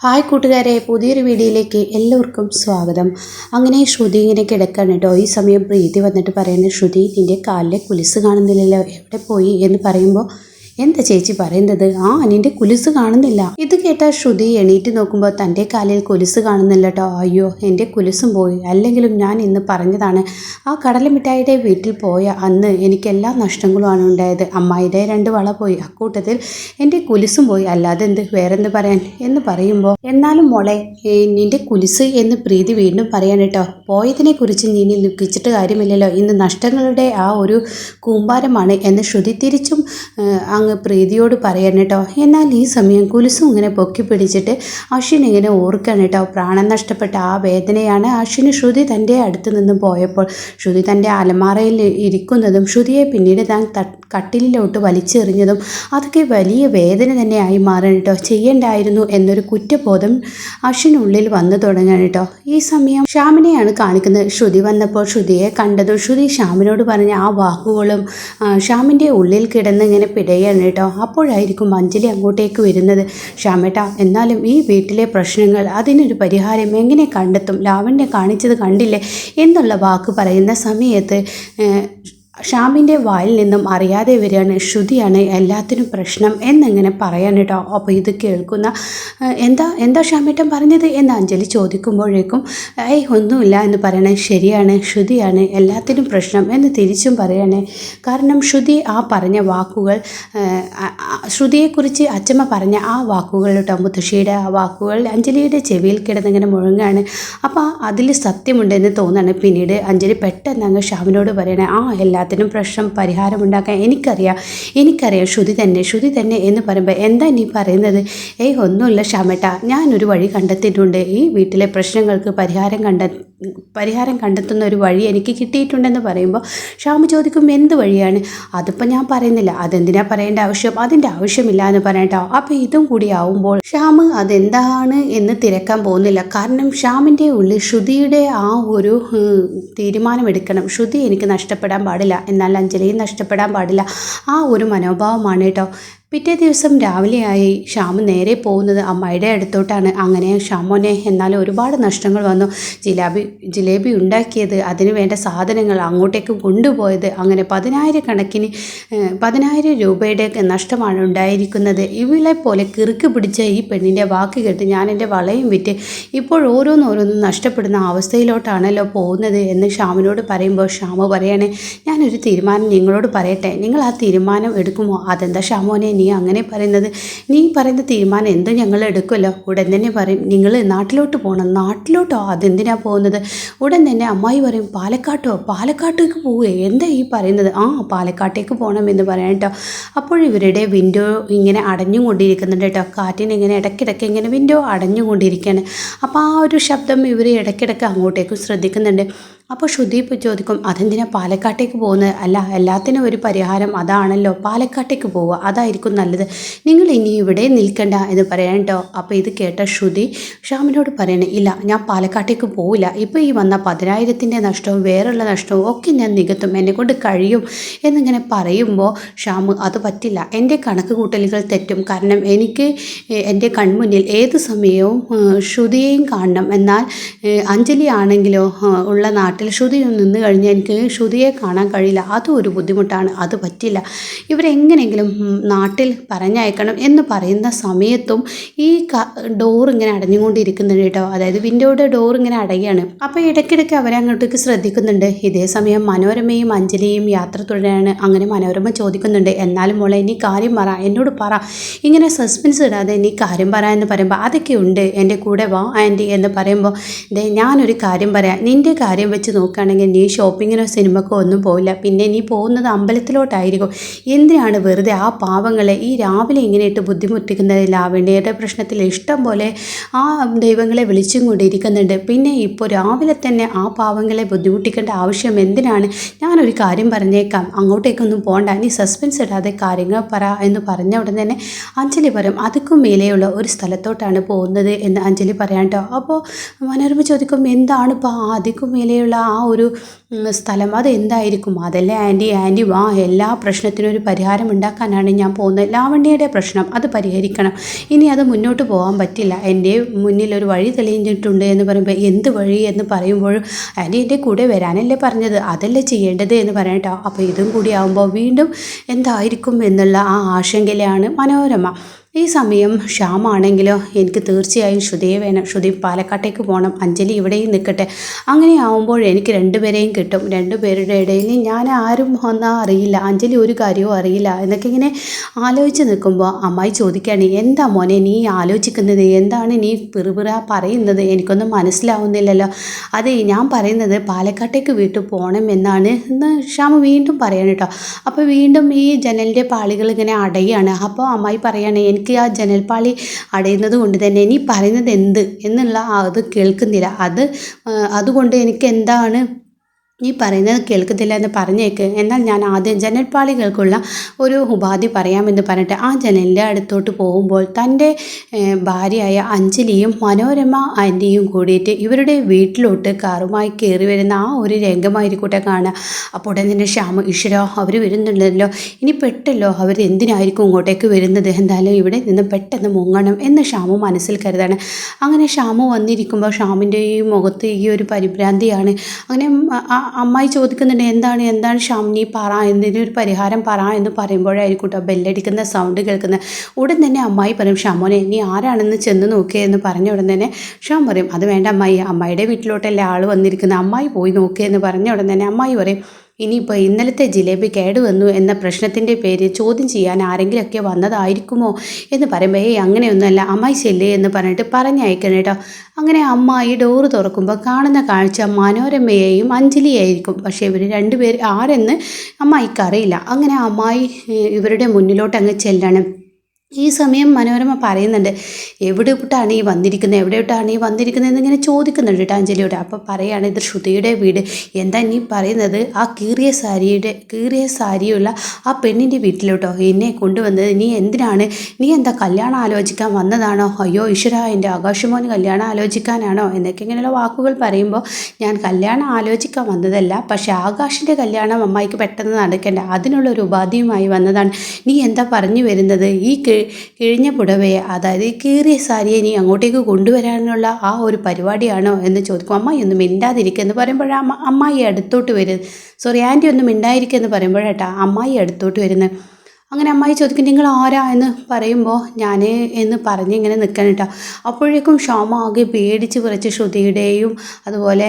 Hi കൂട്ടുകാരെ പുതിയൊരു വീഡിയോയിലേക്ക് എല്ലാവർക്കും സ്വാഗതം. അങ്ങനെ ശ്രുതി ഇങ്ങനെ കിടക്കാണ് കേട്ടോ. ഈ സമയം പ്രീതി വന്നിട്ട് പറയുന്നത് ശ്രുതി നിന്റെ കാലിലെ കുലിസ് കാണുന്നില്ലല്ലോ. എവിടെ പോയി? എന്ന് പറയുമ്പോൾ എന്താ ചേച്ചി പറയുന്നത്? ആ അനിന്റെ കുലുസ് കാണുന്നില്ല. ഇത് കേട്ട ശ്രുതി എണീറ്റ് നോക്കുമ്പോൾ തന്റെ കാലിൽ കുലുസ് കാണുന്നില്ല കേട്ടോ അയ്യോ എന്റെ കുലുസും പോയി. അല്ലെങ്കിലും ഞാൻ ഇന്ന് പറഞ്ഞതാണ് ആ കടലമിഠായിയുടെ വീട്ടിൽ പോയ അന്ന് എനിക്ക് എല്ലാ നഷ്ടങ്ങളുമാണ് ഉണ്ടായത്. അമ്മായിയുടെ രണ്ട് വള പോയി. അക്കൂട്ടത്തിൽ എന്റെ കുലുസും പോയി. അല്ലാതെ എന്ത് വേറെന്ത് പറയാൻ? എന്ന് പറയുമ്പോൾ എന്നാലും മോളെ നിന്റെ കുലിസ് എന്ന് പ്രീതി വീണ്ടും പറയാൻ കേട്ടോ പോയതിനെ കുറിച്ച് നീ ദുഃഖിച്ചിട്ട് കാര്യമില്ലല്ലോ. ഇന്ന് നഷ്ടങ്ങളുടെ ആ ഒരു കൂമ്പാരമാണ് എന്ന് ശ്രുതി തിരിച്ചും അങ്ങ് പ്രീതിയോട് പറയാൻ കേട്ടോ. എന്നാൽ ഈ സമയം കുലിസും ഇങ്ങനെ പൊക്കി പിടിച്ചിട്ട് അശ്വിൻ ഇങ്ങനെ ഓർക്കാണ് കേട്ടോ. പ്രാണൻ നഷ്ടപ്പെട്ട ആ വേദനയാണ് അശ്വിന് ശ്രുതി തന്റെ അടുത്ത് നിന്ന് പോയപ്പോൾ. ശ്രുതി തന്റെ അലമാറയിൽ ഇരിക്കുന്നതും ശ്രുതിയെ പിന്നീട് താൻ കട്ടിലിലോട്ട് വലിച്ചെറിഞ്ഞതും അതൊക്കെ വലിയ വേദന തന്നെയായി മാറണം കേട്ടോ ചെയ്യേണ്ടായിരുന്നു എന്നൊരു കുറ്റബോധം അശ്വിനുള്ളിൽ വന്നു തുടങ്ങാൻ കേട്ടോ. ഈ സമയം ശ്യാമിനെയാണ് കാണിക്കുന്നത്. ശ്രുതി വന്നപ്പോൾ ശ്രുതിയെ കണ്ടതും ശ്രുതി ശ്യാമിനോട് പറഞ്ഞ ആ വാക്കുകളും ശ്യാമിന്റെ ഉള്ളിൽ കിടന്ന് ഇങ്ങനെ പിടയാണ് കേട്ടോ. അപ്പോഴായിരിക്കും അഞ്ജലി അങ്ങോട്ടേക്ക് വരുന്നത്. ഷാമേട്ട എന്നാലും ഈ വീട്ടിലെ പ്രശ്നങ്ങൾ അതിനൊരു പരിഹാരം എങ്ങനെ കണ്ടെത്തും? ലാവണ്യ കാണിച്ചത് കണ്ടില്ലേ? എന്നുള്ള വാക്ക് പറയുന്ന സമയത്ത് ഷ്യാമിന്റെ വായിൽ നിന്നും അറിയാതെ വരികയാണ്. ശ്രുതിയാണ് എല്ലാത്തിനും പ്രശ്നം എന്നിങ്ങനെ പറയാൻ കേട്ടോ? അപ്പോൾ ഇത് കേൾക്കുന്ന എന്താ എന്താ ഷ്യാമേട്ടൻ പറഞ്ഞത് എന്ന് അഞ്ജലി ചോദിക്കുമ്പോഴേക്കും ഏയ് ഒന്നുമില്ല എന്ന് പറയണേ. ശരിയാണ് ശ്രുതിയാണ് എല്ലാത്തിനും പ്രശ്നം എന്ന് തിരിച്ചും പറയണേ. കാരണം ശ്രുതി ആ പറഞ്ഞ വാക്കുകൾ ശ്രുതിയെക്കുറിച്ച് അച്ചമ്മ പറഞ്ഞ ആ വാക്കുകൾ കേട്ടോ മുത്തശ്ശിയുടെ ആ വാക്കുകൾ അഞ്ജലിയുടെ ചെവിയിൽ കിടന്നിങ്ങനെ മുഴങ്ങാണ്. അപ്പോൾ അതിൽ സത്യമുണ്ടെന്ന് തോന്നാണ്. പിന്നീട് അഞ്ജലി പെട്ടെന്ന് അങ്ങ് ഷാമിനോട് പറയണേ ആ എല്ലാത്തിനും പ്രശ്നം പരിഹാരം പരിഹാരമുണ്ടാക്കാൻ എനിക്കറിയാം. എനിക്കറിയാം ശ്രുതി തന്നെ ശ്രുതി തന്നെ എന്ന് പറയുമ്പോൾ എന്താ നീ പറയുന്നത്? ഏയ് ഒന്നുമില്ല ഷാമേട്ട ഞാനൊരു വഴി കണ്ടെത്തിയിട്ടുണ്ട്. ഈ വീട്ടിലെ പ്രശ്നങ്ങൾക്ക് പരിഹാരം കണ്ട പരിഹാരം കണ്ടെത്തുന്ന ഒരു വഴി എനിക്ക് കിട്ടിയിട്ടുണ്ടെന്ന് പറയുമ്പോൾ ഷാമ് ചോദിക്കും എന്ത് വഴിയാണ്? അതിപ്പോൾ ഞാൻ പറയുന്നില്ല. അതെന്തിനാ പറയേണ്ട ആവശ്യം? അതിന്റെ ആവശ്യമില്ല എന്ന് പറയട്ടോ. അപ്പോൾ ഇതും കൂടി ആവുമ്പോൾ ഷ്യാമ് അതെന്താണ്? എന്ന് തിരക്കാൻ പോകുന്നില്ല. കാരണം ഷ്യാമിന്റെ ഉള്ളിൽ ശ്രുതിയുടെ ആ ഒരു തീരുമാനമെടുക്കണം. ശ്രുതി എനിക്ക് നഷ്ടപ്പെടാൻ പാടില്ല. എന്നാൽ അഞ്ജലിയും നഷ്ടപ്പെടാൻ പാടില്ല. ആ ഒരു മനോഭാവമാണ് കേട്ടോ. പിറ്റേ ദിവസം രാവിലെയായി ശ്യാം നേരെ പോകുന്നത് അമ്മയുടെ അടുത്തോട്ടാണ്. അങ്ങനെ ഷ്യാമോനെ എന്നാൽ ഒരുപാട് നഷ്ടങ്ങൾ വന്നു. ജിലാബി ജിലേബി ഉണ്ടാക്കിയത് അതിന് വേണ്ട സാധനങ്ങൾ അങ്ങോട്ടേക്ക് കൊണ്ടുപോയത് അങ്ങനെ പതിനായിരക്കണക്കിന് കണക്കിന് പതിനായിരം രൂപയുടെ നഷ്ടമാണ് ഉണ്ടായിരിക്കുന്നത്. ഇവളെ പോലെ കിറുക്ക് പിടിച്ച ഈ പെണ്ണിന്റെ വാക്ക് കേട്ട് ഞാൻ എന്റെ വളയും വിറ്റ് ഇപ്പോൾ ഓരോന്നോരോന്നും നഷ്ടപ്പെടുന്ന അവസ്ഥയിലോട്ടാണല്ലോ പോകുന്നത് എന്ന് ഷ്യാമിനോട് പറയുമ്പോൾ ഷ്യാമ് പറയണേ ഞാനൊരു തീരുമാനം നിങ്ങളോട് പറയട്ടെ. നിങ്ങൾ ആ തീരുമാനം എടുക്കുമോ? അതെന്താ ഷ്യാമോനെ നീ അങ്ങനെ പറയുന്നത്. നീ പറയുന്ന തീരുമാനം എന്തോ ഞങ്ങൾ എടുക്കുമല്ലോ. ഉടൻ തന്നെ പറയും നിങ്ങൾ നാട്ടിലോട്ട് പോകണം നാട്ടിലോട്ടോ? അതെന്തിനാണ് പോകുന്നത്? ഉടൻ തന്നെ അമ്മായി പറയും പാലക്കാട്ടോ? പാലക്കാട്ടേക്ക് പോവുക. എന്താ ഈ പറയുന്നത്? ആ പാലക്കാട്ടേക്ക് പോകണം എന്ന് പറയാം കേട്ടോ അപ്പോൾ ഇവരുടെ വിൻഡോ ഇങ്ങനെ അടഞ്ഞുകൊണ്ടിരിക്കുന്നുണ്ട് കേട്ടോ കാറ്റിന് ഇങ്ങനെ ഇടയ്ക്കിടയ്ക്ക് ഇങ്ങനെ വിൻഡോ അടഞ്ഞുകൊണ്ടിരിക്കുകയാണ്. അപ്പോൾ ആ ഒരു ശബ്ദം ഇവർ ഇടയ്ക്കിടയ്ക്ക് അങ്ങോട്ടേക്കും ശ്രദ്ധിക്കുന്നുണ്ട്. അപ്പോൾ ഇപ്പോൾ ചോദിക്കും അതെന്തിനാ പാലക്കാട്ടേക്ക് പോകുന്നത്? അല്ല എല്ലാത്തിനും ഒരു പരിഹാരം അതാണല്ലോ പാലക്കാട്ടേക്ക് പോവുക അതായിരിക്കും നല്ലത്. നിങ്ങൾ ഇനി ഇവിടെ നിൽക്കണ്ട എന്ന് പറയാൻ കേട്ടോ. അപ്പോൾ ഇത് കേട്ട ശ്രുതി ഷ്യാമിനോട് പറയണേ ഇല്ല ഞാൻ പാലക്കാട്ടേക്ക് പോവില്ല. ഇപ്പോൾ ഈ വന്ന പതിനായിരത്തിന്റെ നഷ്ടവും വേറെയുള്ള നഷ്ടവും ഒക്കെ ഞാൻ നികത്തും എന്നെ കൊണ്ട് കഴിയും എന്നിങ്ങനെ പറയുമ്പോൾ ഷ്യാമ് അത് പറ്റില്ല. എന്റെ കണക്ക് കൂട്ടലുകൾ തെറ്റും. കാരണം എനിക്ക് എന്റെ കൺമുന്നിൽ ഏത് സമയവും ശ്രുതിയെയും കാണണം. എന്നാൽ അഞ്ജലി ആണെങ്കിലോ ഉള്ള നാട്ടിൽ ശ്രുതി നിന്ന് കഴിഞ്ഞാൽ എനിക്ക് ശ്രുതിയെ കാണാൻ കഴിയില്ല. അതും ഒരു ബുദ്ധിമുട്ടാണ്. അത് പറ്റില്ല. ഇവരെങ്ങനെയെങ്കിലും ഉം, നാട്ടിൽ പറഞ്ഞയക്കണം എന്ന് പറയുന്ന സമയത്തും ഈ ഡോർ ഇങ്ങനെ അടഞ്ഞുകൊണ്ടിരിക്കുന്നുണ്ട് കേട്ടോ. അതായത് വിൻഡോയുടെ ഡോർ ഇങ്ങനെ അടയുകയാണ്. അപ്പോൾ ഇടയ്ക്കിടയ്ക്ക് അവരെ അങ്ങോട്ടേക്ക് ശ്രദ്ധിക്കുന്നുണ്ട്. ഇതേ സമയം മനോരമയും അഞ്ജലിയും യാത്ര തുടരാണ്. അങ്ങനെ മനോരമ ചോദിക്കുന്നുണ്ട്. എന്നാലും മോളെ നീ കാര്യം പറ. എന്നോട് പറ. ഇങ്ങനെ സസ്പെൻസ് ഇടാതെ നീ കാര്യം പറ എന്ന് പറയുമ്പോൾ അതൊക്കെ ഉണ്ട്. എന്റെ കൂടെ വാ ആന്റി എന്ന് പറയുമ്പോൾ ദേ ഞാനൊരു കാര്യം പറയാം. നിന്റെ കാര്യം വെച്ച് നോക്കുകയാണെങ്കിൽ നീ ഷോപ്പിങ്ങിനോ സിനിമക്കോ ഒന്നും പോവില്ല. പിന്നെ നീ പോകുന്നത് അമ്പലത്തിലോട്ടായിരിക്കും. എന്തിനാണ് വെറുതെ ആ പാവങ്ങളെ ഈ രാവിലെ ഇങ്ങനെയിട്ട് ബുദ്ധിമുട്ടിക്കുന്നത് ലാവണ്യയുടെ പ്രശ്നത്തിൽ ഇഷ്ടം പോലെ ആ ദൈവങ്ങളെ വിളിച്ചും കൊണ്ടിരിക്കുന്നുണ്ട്. പിന്നെ ഇപ്പോൾ രാവിലെ തന്നെ ആ പാവങ്ങളെ ബുദ്ധിമുട്ടിക്കേണ്ട ആവശ്യം എന്തിനാണ്? ഞാനൊരു കാര്യം പറഞ്ഞേക്കാം. അങ്ങോട്ടേക്കൊന്നും പോകണ്ട നീ സസ്പെൻസ് ഇടാതെ കാര്യങ്ങൾ പറ എന്ന് പറഞ്ഞ ഉടൻ തന്നെ അഞ്ജലി പറയും. അതുക്കും മേലെയുള്ള ഒരു സ്ഥലത്തോട്ടാണ് പോകുന്നത് എന്ന് അഞ്ജലി പറയാം കേട്ടോ അപ്പോൾ മനോരമ ചോദിക്കും എന്താണ് ഇപ്പോൾ അതിക്കും മേലെയുള്ള ആ ഒരു സ്ഥലം സ്ഥലം. അതെന്തായിരിക്കും? അതല്ലേ ആന്റി ആന്റി വാ എല്ലാ പ്രശ്നത്തിനും ഒരു പരിഹാരം ഉണ്ടാക്കാനാണ് ഞാൻ പോകുന്നത്. ലാവണ്യയുടെ പ്രശ്നം അത് പരിഹരിക്കണം. ഇനി അത് മുന്നോട്ട് പോകാൻ പറ്റില്ല. എന്റെ മുന്നിൽ ഒരു വഴി തെളിഞ്ഞിട്ടുണ്ട് എന്ന് പറയുമ്പോൾ എന്ത് വഴി എന്ന് പറയുമ്പോഴും ആന്റി എന്റെ കൂടെ വരാനല്ലേ പറഞ്ഞത്. അതല്ലേ ചെയ്യേണ്ടത് എന്ന് പറയട്ടോ. അപ്പോൾ ഇതും കൂടി ആകുമ്പോൾ വീണ്ടും എന്തായിരിക്കും എന്നുള്ള ആ ആശങ്കയിലാണ് മനോരമ. ഈ സമയം ശ്യാമാണെങ്കിലോ എനിക്ക് തീർച്ചയായും ശ്രുതിയെ വേണം. ശ്രുതി പാലക്കാട്ടേക്ക് പോകണം അഞ്ജലി ഇവിടെയും നിൽക്കട്ടെ. അങ്ങനെ ആവുമ്പോൾ എനിക്ക് രണ്ടുപേരെയും കിട്ടും. രണ്ടുപേരുടെ ഇടയിൽ ഞാൻ ആരും ഒന്നാ അറിയില്ല. അഞ്ജലി ഒരു കാര്യവും അറിയില്ല. എന്നൊക്കെ ഇങ്ങനെ ആലോചിച്ച് നിൽക്കുമ്പോൾ അമ്മായി ചോദിക്കുകയാണ് എന്താ മോനെ നീ ആലോചിക്കുന്നത്? എന്താണ് നീ പിറുപിറ പറയുന്നത്? എനിക്കൊന്നും മനസ്സിലാവുന്നില്ലല്ലോ. അതെ ഞാൻ പറയുന്നത് പാലക്കാട്ടേക്ക് വീട്ടിൽ പോകണം എന്നാണ് എന്ന് ശ്യാമ വീണ്ടും പറയാണ് കേട്ടോ. അപ്പോൾ വീണ്ടും ഈ ജനലിന്റെ പാളികൾ ഇങ്ങനെ അടയാണ്. അപ്പോൾ അമ്മായി പറയാണ് എനിക്ക് ആ ജനൽപ്പാളി അടയുന്നത് കൊണ്ട് തന്നെ നീ പറയുന്നത് എന്ത് എന്നുള്ള അത് കേൾക്കുന്നില്ല. അത് അതുകൊണ്ട് എനിക്ക് എന്താണ് നീ പറയുന്നത് കേൾക്കത്തില്ല എന്ന് പറഞ്ഞേക്ക്. എന്നാൽ ഞാൻ ആദ്യം ജനൽപ്പാളികൾക്കുള്ള ഒരു ഉപാധി പറയാമെന്ന് പറഞ്ഞിട്ട് ആ ജനലിന്റെ അടുത്തോട്ട് പോകുമ്പോൾ തന്റെ ഭാര്യയായ അഞ്ജലിയും മനോരമ ആന്റിയും കൂടിയിട്ട് ഇവരുടെ വീട്ടിലോട്ട് കാറുമായി കയറി വരുന്ന ആ ഒരു രംഗമായിരിക്കട്ടെ കാണുക. അപ്പോൾ ഉടൻ തന്നെ ശ്യാമ ഈശ്വരോ അവർ വരുന്നുണ്ടല്ലോ. ഇനി പെട്ടല്ലോ അവർ എന്തിനായിരിക്കും ഇങ്ങോട്ടേക്ക് വരുന്നത്? എന്തായാലും ഇവിടെ നിന്ന് പെട്ടെന്ന് മുങ്ങണം എന്ന് ക്ഷാമ മനസ്സിൽ കരുതാണ്. അങ്ങനെ ഷാമു വന്നിരിക്കുമ്പോൾ ഷാമിന്റെ ഈ മുഖത്ത് ഈ ഒരു പരിഭ്രാന്തിയാണ്. അങ്ങനെ അമ്മായി ചോദിക്കുന്നുണ്ട് എന്താണ് എന്താണ് ഷാമിനി പറ എന്തിനൊരു പരിഹാരം പറ എന്ന് പറയുമ്പോഴായിരിക്കും കേട്ടോ ബെല്ലടിക്കുന്ന സൗണ്ട് കേൾക്കുന്നത് ഉടൻ തന്നെ അമ്മായി പറയും ഷാമോനെ നീ ആരാണെന്ന് ചെന്ന് നോക്കിയേ എന്ന് പറഞ്ഞ ഉടൻ തന്നെ ഷാം പറയും അത് വേണ്ട അമ്മായി അമ്മായിയുടെ വീട്ടിലോട്ടല്ലേ ആൾ വന്നിരിക്കുന്നത് അമ്മായി പോയി നോക്കിയെന്ന് പറഞ്ഞ ഉടൻ തന്നെ അമ്മായി പറയും ഇനിയിപ്പോൾ ഇന്നലത്തെ ജിലേബി കേടുവന്നു എന്ന പ്രശ്നത്തിന്റെ പേര് ചോദ്യം ചെയ്യാൻ ആരെങ്കിലുമൊക്കെ വന്നതായിരിക്കുമോ എന്ന് പറയുമ്പോൾ ഏയ് അങ്ങനെയൊന്നുമല്ല അമ്മായി ചെല്ലേ എന്ന് പറഞ്ഞിട്ട് പറഞ്ഞയക്കണം കേട്ടോ അങ്ങനെ അമ്മായി ഡോറ് തുറക്കുമ്പോൾ കാണുന്ന കാഴ്ച മനോരമയെയും അഞ്ജലിയായിരിക്കും പക്ഷേ ഇവർ രണ്ടുപേർ ആരെന്ന് അമ്മായിക്കറിയില്ല അങ്ങനെ അമ്മായി ഇവരുടെ മുന്നിലോട്ട് അങ്ങ് ചെല്ലണം. ഈ സമയം മനോരമ പറയുന്നുണ്ട് എവിടെ വിട്ടാണ് ഈ വന്നിരിക്കുന്നത്? എവിടെ വിട്ടാണ് ഈ വന്നിരിക്കുന്നത്? എന്നിങ്ങനെ ചോദിക്കുന്നുണ്ട് ടാഞ്ചലിയോട് അപ്പോൾ പറയുകയാണ് ഇത് ശ്രുതിയുടെ വീട്. എന്താ നീ പറയുന്നത്? ആ കീറിയ സാരിയുടെ കീറിയ സാരിയുള്ള ആ പെണ്ണിന്റെ വീട്ടിലോട്ടോ? എന്നെ കൊണ്ടുവന്നത് നീ എന്തിനാണ്? നീ എന്താ കല്യാണം ആലോചിക്കാൻ വന്നതാണോ? അയ്യോ ഈശ്വര എന്റെ ആകാശമോന് കല്യാണം ആലോചിക്കാനാണോ? എന്നൊക്കെ ഇങ്ങനെയുള്ള വാക്കുകൾ പറയുമ്പോൾ ഞാൻ കല്യാണം ആലോചിക്കാൻ വന്നതല്ല പക്ഷേ ആകാശിന്റെ കല്യാണം അമ്മായിക്ക് പെട്ടെന്ന് നടക്കേണ്ട. അതിനുള്ള ഒരു ഉപാധിയുമായി വന്നതാണ്. നീ എന്താ പറഞ്ഞു വരുന്നത്? ഈ കിഴിഞ്ഞ പുടവയെ അതായത് കീറിയ സാരിയെ നീ അങ്ങോട്ടേക്ക് കൊണ്ടുവരാനുള്ള ആ ഒരു പരിപാടിയാണോ എന്ന് ചോദിക്കും. അമ്മ ഒന്നും മിണ്ടാതിരിക്കുക എന്ന് പറയുമ്പോഴാണ് അമ്മ അമ്മായി അടുത്തോട്ട് വരുന്നത്. സോറി ആന്റി ഒന്നും മിണ്ടായിരിക്കുക എന്ന് പറയുമ്പോഴേട്ടാ അമ്മായി അടുത്തോട്ട് വരുന്നത്. അങ്ങനെ അമ്മായി ചോദിക്കും നിങ്ങൾ ആരാ? എന്ന് പറയുമ്പോൾ ഞാൻ എന്ന് പറഞ്ഞ് ഇങ്ങനെ നിൽക്കണം കേട്ടോ അപ്പോഴേക്കും ക്ഷോമ ആകെ പേടിച്ച് കുറച്ച് ശ്രുതിയുടെയും അതുപോലെ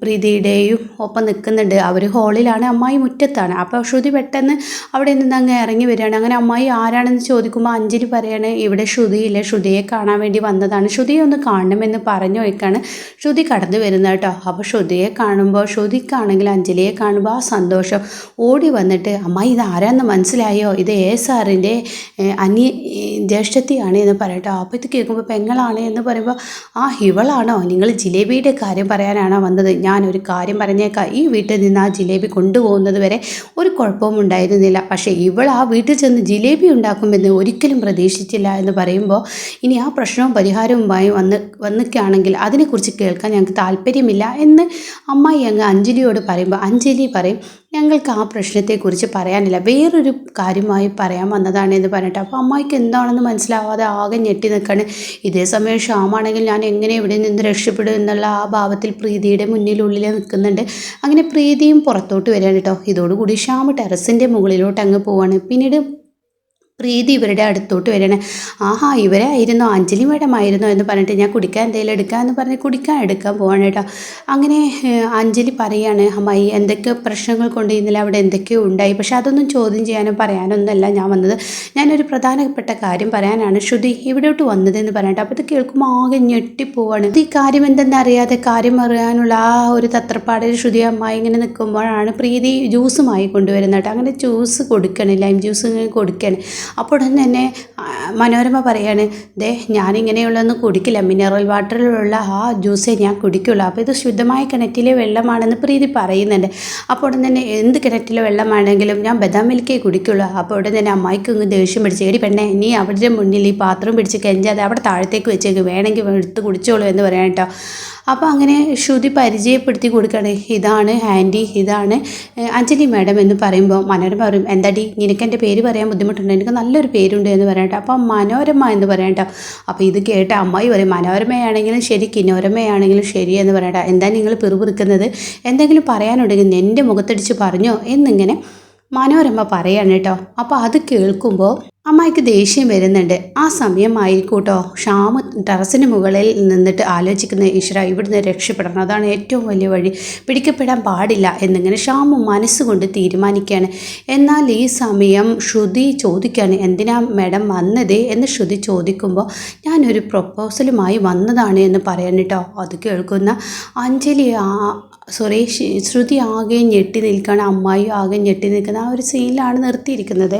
പ്രീതിയുടെയും ഒപ്പം നിൽക്കുന്നുണ്ട്. അവർ ഹോളിലാണ് അമ്മായി മുറ്റത്താണ്. അപ്പോൾ ശ്രുതി പെട്ടെന്ന് അവിടെ നിന്ന് അങ്ങ് ഇറങ്ങി വരികയാണ്. അങ്ങനെ അമ്മായി ആരാണെന്ന് ചോദിക്കുമ്പോൾ അഞ്ജലി പറയാണ് ഇവിടെ ശ്രുതിയില്ല ശ്രുതിയെ കാണാൻ വേണ്ടി വന്നതാണ്. ശ്രുതിയെ ഒന്ന് കാണണമെന്ന് പറഞ്ഞു വയ്ക്കാണ് ശ്രുതി കടന്നു വരുന്നത് കേട്ടോ. അപ്പോൾ ശ്രുതിയെ കാണുമ്പോൾ ശ്രുതിക്കാണെങ്കിൽ അഞ്ജലിയെ കാണുമ്പോൾ ആ സന്തോഷം ഓടി വന്നിട്ട് അമ്മായി ഇത് ആരാന്ന് മനസ്സിലായോ? ഇത് എ അന്യ ഏ, ജ്യേഷ്ഠത്തിയാണ് എന്ന് പറയട്ടെ. അപ്പോൾ ഇത് കേൾക്കുമ്പോൾ പെങ്ങളാണ് എന്ന് പറയുമ്പോൾ ആ ഇവളാണോ? നിങ്ങൾ ജിലേബിയുടെ കാര്യം പറയാനാണോ വന്നത്? ഞാനൊരു കാര്യം പറഞ്ഞേക്കാം. ഈ വീട്ടിൽ നിന്ന് ആ ജിലേബി കൊണ്ടുപോകുന്നത് വരെ ഒരു കുഴപ്പവും ഉണ്ടായിരുന്നില്ല. പക്ഷേ ഇവൾ ആ വീട്ടിൽ ചെന്ന് ജിലേബി ഉണ്ടാക്കുമെന്ന് ഒരിക്കലും പ്രതീക്ഷിച്ചില്ല എന്ന് പറയുമ്പോൾ ഇനി ആ പ്രശ്നവും പരിഹാരവുമായി വന്ന് വന്നിക്കുകയാണെങ്കിൽ അതിനെക്കുറിച്ച് കേൾക്കാൻ ഞങ്ങൾക്ക് താല്പര്യമില്ല എന്ന് അമ്മായി അങ്ങ് അഞ്ജലിയോട് പറയുമ്പോൾ അഞ്ജലി പറയും ഞങ്ങൾക്ക് ആ പ്രശ്നത്തെക്കുറിച്ച് പറയാനില്ല. വേറൊരു കാര്യമായി പറയാൻ വന്നതാണ് എന്ന് പറഞ്ഞിട്ട് അപ്പോൾ അമ്മായിക്ക് എന്താണെന്ന് മനസ്സിലാവാതെ ആകെ ഞെട്ടി നിൽക്കാണ് ഇതേ സമയം ഷ്യാമാണെങ്കിൽ ഞാൻ എങ്ങനെ ഇവിടെ നിന്ന് രക്ഷപ്പെടും എന്നുള്ള ആ ഭാവത്തിൽ പ്രീതിയുടെ മുന്നിലുള്ളിൽ നിൽക്കുന്നുണ്ട് അങ്ങനെ പ്രീതിയും പുറത്തോട്ട് വരികയാണ് കേട്ടോ. ഇതോടുകൂടി ഷ്യാമ ടെറസിന്റെ മുകളിലോട്ട് അങ്ങ് പോവാണ്. പിന്നീട് പ്രീതി ഇവരുടെ അടുത്തോട്ട് വരികയാണ്. ആഹാ ഇവരായിരുന്നോ അഞ്ജലി മേഡമായിരുന്നോ എന്ന് പറഞ്ഞിട്ട് ഞാൻ കുടിക്കാൻ എന്തെങ്കിലും എടുക്കാം എന്ന് പറഞ്ഞ് കുടിക്കാൻ എടുക്കാൻ പോവാണ് കേട്ടോ. അങ്ങനെ അഞ്ജലി പറയാണ് അമ്മായി എന്തൊക്കെ പ്രശ്നങ്ങൾ കൊണ്ട് ഇന്നലെ അവിടെ എന്തൊക്കെയോ ഉണ്ടായി? പക്ഷേ അതൊന്നും ചോദ്യം ചെയ്യാനോ പറയാനൊന്നുമല്ല ഞാൻ വന്നത് ഞാനൊരു പ്രധാനപ്പെട്ട കാര്യം പറയാനാണ്. ശ്രുതി ഇവിടോട്ട് വന്നതെന്ന് പറഞ്ഞിട്ട് അപ്പോൾ ഇത് കേൾക്കുമ്പോൾ ആകെ ഞെട്ടിപ്പോവാണ്. ഈ കാര്യം എന്തെന്നറിയാതെ കാര്യം അറിയാനുള്ള ആ ഒരു തത്രപ്പാടിൽ ശ്രുതി അമ്മായി ഇങ്ങനെ നിൽക്കുമ്പോഴാണ് പ്രീതി ജ്യൂസുമായി കൊണ്ടുവരുന്നത് കേട്ടോ. അങ്ങനെ ജ്യൂസ് കൊടുക്കണം ലൈം ജ്യൂസ് ഇങ്ങനെ കൊടുക്കണം. അപ്പോൾ ഉടൻ തന്നെ മനോരമ പറയാണ് ദേ ഞാനിങ്ങനെയുള്ളതെന്ന് കുടിക്കില്ല. മിനറൽ വാട്ടറിലുള്ള ആ ജ്യൂസേ ഞാൻ കുടിക്കുള്ളൂ. അപ്പോൾ ഇത് ശുദ്ധമായ കിണറ്റിലെ വെള്ളമാണെന്ന് പ്രീതി പറയുന്നുണ്ട്. അപ്പോൾ ഉടൻ തന്നെ എന്ത് കിണറ്റിലെ വെള്ളമാണെങ്കിലും ഞാൻ ബദാം മിൽക്കേ കുടിക്കുള്ളൂ. അപ്പോൾ ഉടൻ തന്നെ അമ്മായിക്ക് ഇങ്ങ് ദേഷ്യം പിടിച്ച് എടി പെണ്ണെ നീ അവരുടെ മുന്നിൽ ഈ പാത്രം പിടിച്ച് കെഞ്ചാതെ അവിടെ താഴത്തേക്ക് വെച്ചേക്ക്. വേണമെങ്കിൽ എടുത്ത് കുടിച്ചോളൂ എന്ന് പറയാം കേട്ടോ അപ്പോൾ അങ്ങനെ ശ്രുതി പരിചയപ്പെടുത്തി കൊടുക്കുകയാണ്. ഇതാണ് ആന്റി ഇതാണ് അഞ്ജലി മാഡം എന്ന് പറയുമ്പോൾ മനോരമ പറയും എന്താടി നിനക്ക് എന്റെ പേര് പറയാൻ ബുദ്ധിമുട്ടുണ്ട്. എനിക്ക് നല്ലൊരു പേരുണ്ട് എന്ന് പറയട്ടെ അപ്പോൾ മനോരമ എന്ന് പറയട്ടെ അപ്പോൾ ഇത് കേട്ട അമ്മായി പറയും മനോരമയാണെങ്കിലും ശരി കിനോരമയാണെങ്കിലും ശരി എന്ന് പറയട്ടെ എന്താ നിങ്ങൾ പിറുപിറുക്കുന്നത്? എന്തെങ്കിലും പറയാനുണ്ടെങ്കിൽ എന്റെ മുഖത്തടിച്ച് പറഞ്ഞോ എന്നിങ്ങനെ മനോരമ പറയാണ് കേട്ടോ. അപ്പോൾ അത് കേൾക്കുമ്പോൾ അമ്മായിക്ക് ദേഷ്യം വരുന്നുണ്ട്. ആ സമയമായിരിക്കൂട്ടോ. ഷാമ് ടെറസിന് മുകളിൽ നിന്നിട്ട് ആലോചിക്കുന്ന ഈശ്വര ഇവിടുന്ന് രക്ഷപ്പെടണം. അതാണ് ഏറ്റവും വലിയ വഴി. പിടിക്കപ്പെടാൻ പാടില്ല എന്നിങ്ങനെ ഷാമ് മനസ്സുകൊണ്ട് തീരുമാനിക്കുകയാണ്. എന്നാൽ ഈ സമയം ശ്രുതി ചോദിക്കുകയാണ് എന്തിനാ മാഡം വന്നത്? എന്ന് ശ്രുതി ചോദിക്കുമ്പോൾ ഞാനൊരു പ്രപ്പോസലുമായി വന്നതാണ് എന്ന് പറയാൻ കേട്ടോ അത് കേൾക്കുന്ന അഞ്ജലി ആ സോറി ശ്രുതി ആകെ ഞെട്ടി നിൽക്കുകയാണ്. അമ്മായി ആകെ ഞെട്ടി നിൽക്കുന്ന ആ ഒരു സീനിലാണ് നിർത്തിയിരിക്കുന്നത്.